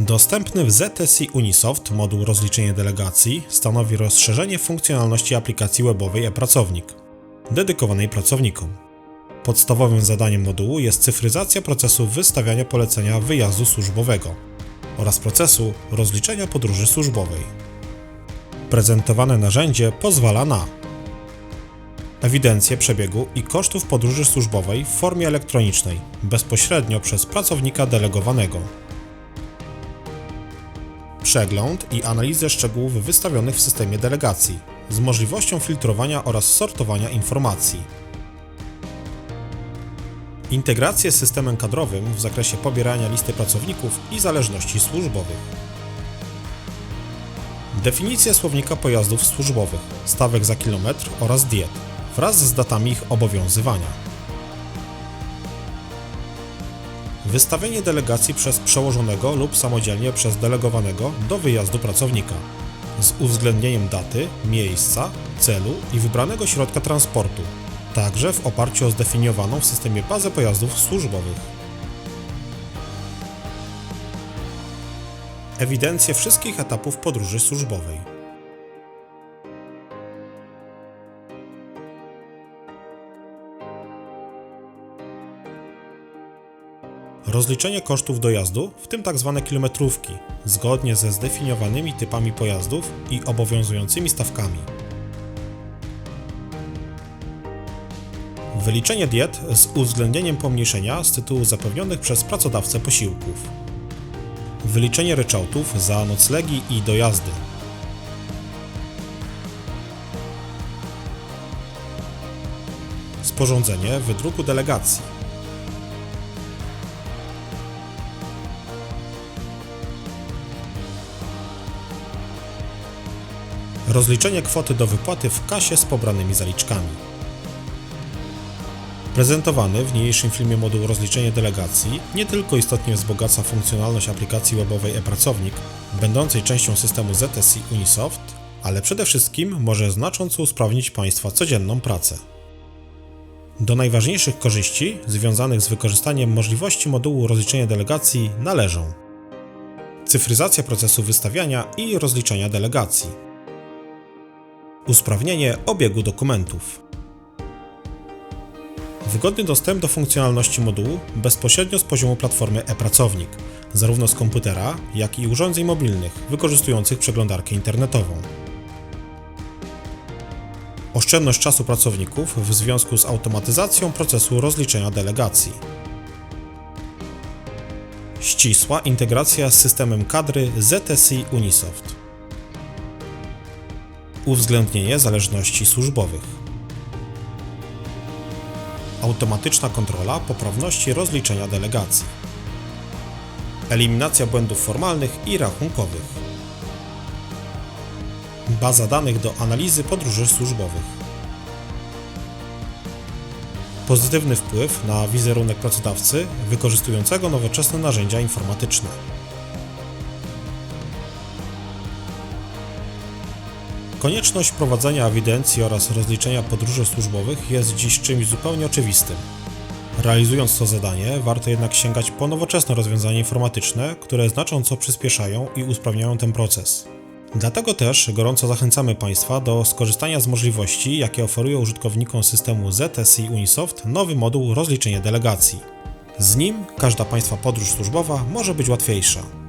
Dostępny w ZSI Unisoft moduł rozliczenie delegacji stanowi rozszerzenie funkcjonalności aplikacji webowej e-pracownik, dedykowanej pracownikom. Podstawowym zadaniem modułu jest cyfryzacja procesu wystawiania polecenia wyjazdu służbowego oraz procesu rozliczenia podróży służbowej. Prezentowane narzędzie pozwala na ewidencję przebiegu i kosztów podróży służbowej w formie elektronicznej, bezpośrednio przez pracownika delegowanego. Przegląd i analizę szczegółów wystawionych w systemie delegacji, z możliwością filtrowania oraz sortowania informacji. Integrację z systemem kadrowym w zakresie pobierania listy pracowników i zależności służbowych. Definicję słownika pojazdów służbowych, stawek za kilometr oraz diet wraz z datami ich obowiązywania. Wystawienie delegacji przez przełożonego lub samodzielnie przez delegowanego do wyjazdu pracownika z uwzględnieniem daty, miejsca, celu i wybranego środka transportu, także w oparciu o zdefiniowaną w systemie bazę pojazdów służbowych. Ewidencję wszystkich etapów podróży służbowej. Rozliczenie kosztów dojazdu, w tym tzw. kilometrówki, zgodnie ze zdefiniowanymi typami pojazdów i obowiązującymi stawkami. Wyliczenie diet z uwzględnieniem pomniejszenia z tytułu zapewnionych przez pracodawcę posiłków. Wyliczenie ryczałtów za noclegi i dojazdy. Sporządzenie wydruku delegacji. Rozliczenie kwoty do wypłaty w kasie z pobranymi zaliczkami. Prezentowany w niniejszym filmie moduł rozliczenie delegacji nie tylko istotnie wzbogaca funkcjonalność aplikacji webowej e-pracownik, będącej częścią systemu ZSI Unisoft, ale przede wszystkim może znacząco usprawnić Państwa codzienną pracę. Do najważniejszych korzyści związanych z wykorzystaniem możliwości modułu rozliczenia delegacji należą cyfryzacja procesu wystawiania i rozliczania delegacji, usprawnienie obiegu dokumentów, wygodny dostęp do funkcjonalności modułu bezpośrednio z poziomu platformy e-pracownik, zarówno z komputera, jak i urządzeń mobilnych wykorzystujących przeglądarkę internetową. Oszczędność czasu pracowników w związku z automatyzacją procesu rozliczenia delegacji. Ścisła integracja z systemem kadry ZSI Unisoft. Uwzględnienie zależności służbowych. Automatyczna kontrola poprawności rozliczenia delegacji. Eliminacja błędów formalnych i rachunkowych. Baza danych do analizy podróży służbowych. Pozytywny wpływ na wizerunek pracodawcy wykorzystującego nowoczesne narzędzia informatyczne. Konieczność prowadzenia ewidencji oraz rozliczenia podróży służbowych jest dziś czymś zupełnie oczywistym. Realizując to zadanie, warto jednak sięgać po nowoczesne rozwiązania informatyczne, które znacząco przyspieszają i usprawniają ten proces. Dlatego też gorąco zachęcamy Państwa do skorzystania z możliwości, jakie oferuje użytkownikom systemu ZSI Unisoft nowy moduł rozliczenia delegacji. Z nim każda Państwa podróż służbowa może być łatwiejsza.